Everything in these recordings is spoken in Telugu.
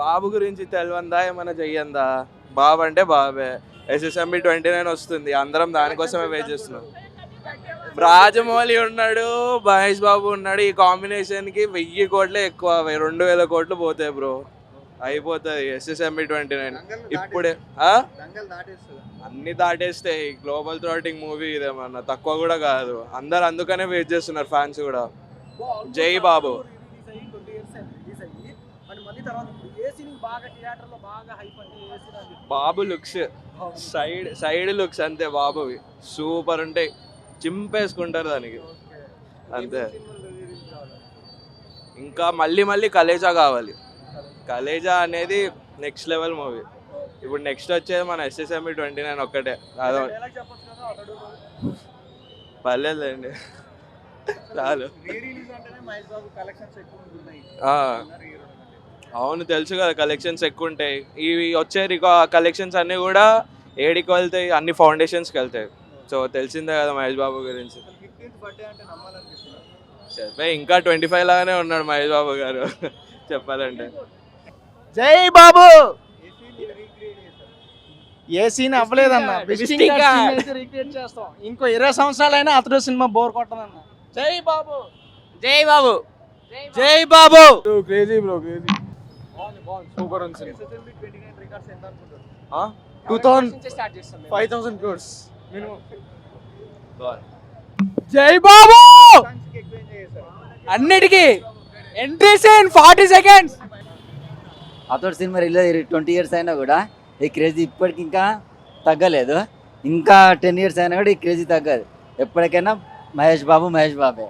బాబు గురించి తెలియందా ఏమైనా చెయ్యందా? బాబు అంటే బాబే. ఎస్ఎస్ఎంబి ట్వంటీ నైన్ వస్తుంది. అందరం దానికోసమే వెయిట్ చేస్తున్నాం. రాజమౌళి ఉన్నాడు మహేష్ బాబు ఉన్నాడు. ఈ కాంబినేషన్కి వెయ్యి కోట్లే ఎక్కువ. రెండు వేల కోట్లు పోతాయి బ్రో. అయిపోతుంది ఎస్ఎస్ఎంబి ట్వంటీ నైన్ ఇప్పుడే? అన్ని దాటేస్తాయి గ్లోబల్ థ్రాటింగ్ మూవీ ఇదేమన్నా? తక్కువ కూడా కాదు. అందరు అందుకనే వెయిట్ చేస్తున్నారు ఫ్యాన్స్ కూడా. జై Babu. Babu looks side side looks అంతే బాబువి. సూపర్ ఉంటాయి. చింపేసుకుంటారు దానికి. అంతే. ఇంకా మళ్ళీ మళ్ళీ కలేజా కావాలి. కలేజా అనేది నెక్స్ట్ లెవెల్ మూవీ ఇప్పుడు నెక్స్ట్ వచ్చేది మన ఎస్ఎస్ఎంఈ ట్వంటీ నైన్ ఒక్కటే. అదో పర్లేదులేండి. చాలు. అవును తెలుసు కదా కలెక్షన్స్ ఎక్కువ ఉంటాయి ఇవి వచ్చే రికా కలెక్షన్స్ అన్నీ కూడా ఏడికి వెళ్తాయి అన్ని ఫౌండేషన్స్కి వెళ్తాయి. సో తెలిసిందే కదా మహేష్ బాబు గురించి. సరే ఇంకా ట్వంటీ ఫైవ్ లాగానే ఉన్నాడు మహేష్ బాబు గారు. చెప్పాలంటే. జై బాబు! ఏ సీన్ అవ్వలేదన్న. రిక్రియేట్ చేస్తాం. ఇంకో ఇరవై సంవత్సరాలైనా అతడు సినిమా బోర్ కొట్టదన్న. జై బాబు! జై బాబు! జై Babu! Crazy bro crazy super ఉంది టూ థౌసండ్ స్టార్ట్ చేస్తాం ఫైవ్ థౌసండ్ క్రోర్స్ జై బాబు! అన్నిటికీ entry scene forty seconds Athadu cinema release twenty years అయినా కూడా ఈ క్రేజీ ఇప్పటికి ఇంకా తగ్గలేదు. ఇంకా టెన్ ఇయర్స్ అయినా కూడా ఈ క్రేజీ తగ్గదు. ఎప్పటికైనా మహేష్ బాబు మహేష్ బాబే.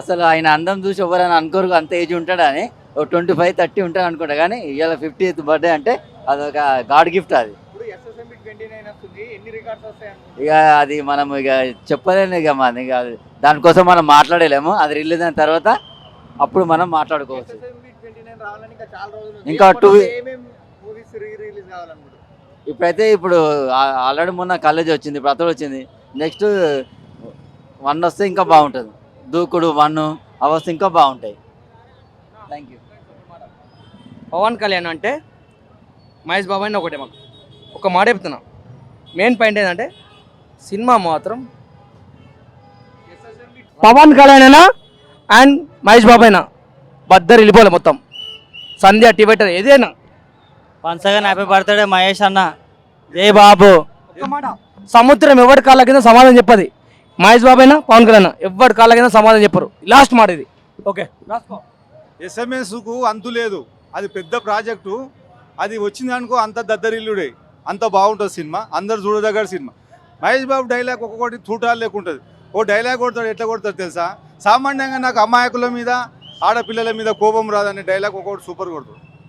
అసలు? ఆయన అందం చూసి ఎవరైనా అనుకోరు అంత ఏజ్ ఉంటాడని ఒక ట్వంటీ ఫైవ్ థర్టీ ఉంటాడు అనుకుంటా కానీ ఇవాళ ఫిఫ్టీ బర్త్డే అంటే అదొక గాడ్ గిఫ్ట్ అది. ఇక అది మనం ఇక చెప్పలేము ఇక మన ఇక దానికోసం మనం మాట్లాడలేము అది రిలీజ్ అయిన తర్వాత అప్పుడు మనం మాట్లాడుకోవచ్చు. ఇంకా చాలా ఇప్పుడైతే ఇప్పుడు ఆల్రెడీ మొన్న కాలేజ్ వచ్చింది ఇప్పుడు అతడు వచ్చింది. నెక్స్ట్ వన్ వస్తే ఇంకా బాగుంటుంది. దూకుడు వన్ అవి ఇంకా బాగుంటాయి. థ్యాంక్ యూ పవన్ కళ్యాణ్ అంటే మహేష్ బాబు అని ఒకటే మాకు. ఒక మాట చెప్తున్నా. మెయిన్ పాయింట్ ఏంటంటే సినిమా మాత్రం పవన్ కళ్యాణ్ అయినా అండ్ మహేష్ బాబు అయినా బద్దరు వెళ్ళిపోలే మొత్తం. సంధ్య టిబెటర్ ఏదైనా once again happy birthday Mahesh అన్న. జై బాబు? ఒక్క మాట. సముద్రం ఎవరి కాళ్ళ కింద సమాధానం చెప్పది? మహేష్ బాబు అయినా పవన్ కళ్యాణ్ ఎవరి కాళ్ళ కింద సమాధానం చెప్పరు. లాస్ట్ మాట ఇది. ఓకే ఎస్ఎంఎస్కు అంతు లేదు. అది పెద్ద ప్రాజెక్టు. అది వచ్చింది అనుకో అంత దద్దరిల్లుడే. అంత బాగుంటుంది సినిమా. అందరు చూడదగ్గర సినిమా. మహేష్ బాబు డైలాగ్ ఒక్కొక్కటి తూటాలు లేకుంటుంది. ఓ డైలాగ్ కొడతాడు ఎట్లా కొడతాడు తెలుసా? సామాన్యంగా నాకు అమాయకుల మీద ఆడపిల్లల మీద కోపం రాదనే డైలాగ్ ఒక్కొక్కటి సూపర్ కొడతాడు